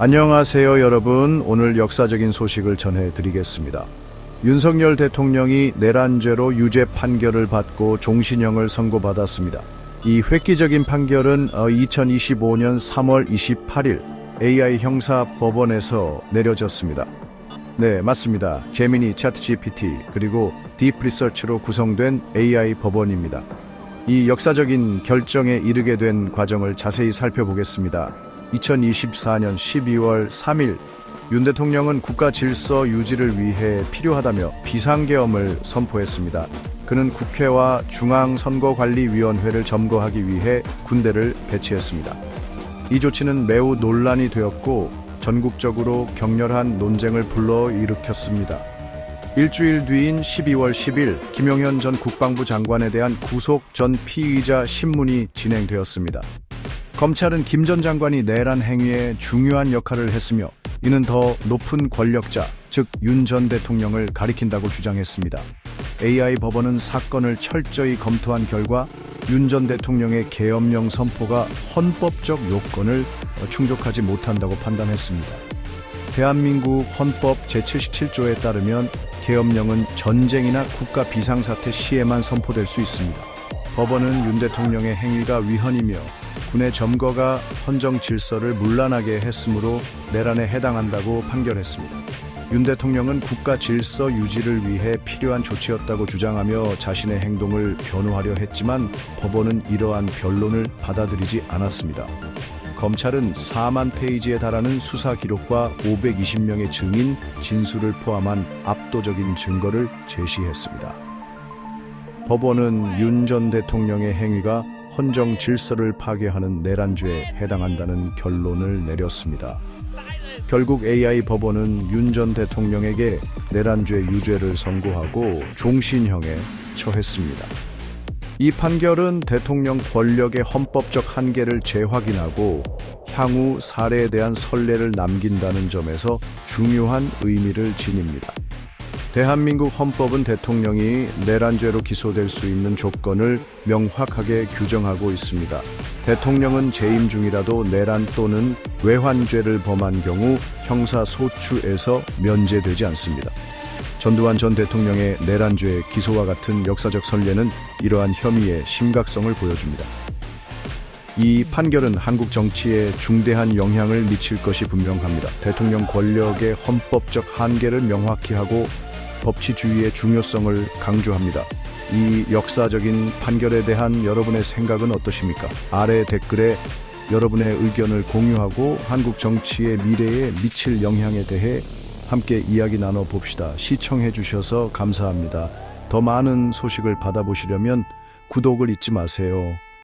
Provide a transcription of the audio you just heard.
안녕하세요, 여러분. 오늘 역사적인 소식을 전해드리겠습니다. 윤석열 대통령이 내란죄로 유죄 판결을 받고 종신형을 선고받았습니다. 이 획기적인 판결은 2025년 3월 28일 AI 형사 법원에서 내려졌습니다. 네, 맞습니다. 제미니 차트 GPT 그리고 딥 리서치로 구성된 AI 법원입니다. 이 역사적인 결정에 이르게 된 과정을 자세히 살펴보겠습니다. 2024년 12월 3일 윤 대통령은 국가 질서 유지를 위해 필요하다며 비상계엄을 선포했습니다. 그는 국회와 중앙선거관리위원회를 점거하기 위해 군대를 배치했습니다. 이 조치는 매우 논란이 되었고 전국적으로 격렬한 논쟁을 불러일으켰습니다. 일주일 뒤인 12월 10일 김용현 전 국방부 장관에 대한 구속 전 피의자 신문이 진행되었습니다. 검찰은 김 전 장관이 내란 행위에 중요한 역할을 했으며 이는 더 높은 권력자, 즉 윤 전 대통령을 가리킨다고 주장했습니다. AI 법원은 사건을 철저히 검토한 결과 윤 전 대통령의 계엄령 선포가 헌법적 요건을 충족하지 못한다고 판단했습니다. 대한민국 헌법 제77조에 따르면 계엄령은 전쟁이나 국가 비상사태 시에만 선포될 수 있습니다. 법원은 윤 대통령의 행위가 위헌이며 군의 점거가 헌정 질서를 문란하게 했으므로 내란에 해당한다고 판결했습니다. 윤 대통령은 국가 질서 유지를 위해 필요한 조치였다고 주장하며 자신의 행동을 변호하려 했지만 법원은 이러한 변론을 받아들이지 않았습니다. 검찰은 4만 페이지에 달하는 수사 기록과 520명의 증인 진술을 포함한 압도적인 증거를 제시했습니다. 법원은 윤 전 대통령의 행위가 헌정 질서를 파괴하는 내란죄에 해당한다는 결론을 내렸습니다. 결국 AI 법원은 윤 전 대통령에게 내란죄 유죄를 선고하고 종신형에 처했습니다. 이 판결은 대통령 권력의 헌법적 한계를 재확인하고 향후 사례에 대한 선례를 남긴다는 점에서 중요한 의미를 지닙니다. 대한민국 헌법은 대통령이 내란죄로 기소될 수 있는 조건을 명확하게 규정하고 있습니다. 대통령은 재임 중이라도 내란 또는 외환죄를 범한 경우 형사소추에서 면제되지 않습니다. 전두환 전 대통령의 내란죄 기소와 같은 역사적 선례는 이러한 혐의의 심각성을 보여줍니다. 이 판결은 한국 정치에 중대한 영향을 미칠 것이 분명합니다. 대통령 권력의 헌법적 한계를 명확히 하고 법치주의의 중요성을 강조합니다. 이 역사적인 판결에 대한 여러분의 생각은 어떠십니까? 아래 댓글에 여러분의 의견을 공유하고 한국 정치의 미래에 미칠 영향에 대해 함께 이야기 나눠 봅시다. 시청해 주셔서 감사합니다. 더 많은 소식을 받아보시려면 구독을 잊지 마세요.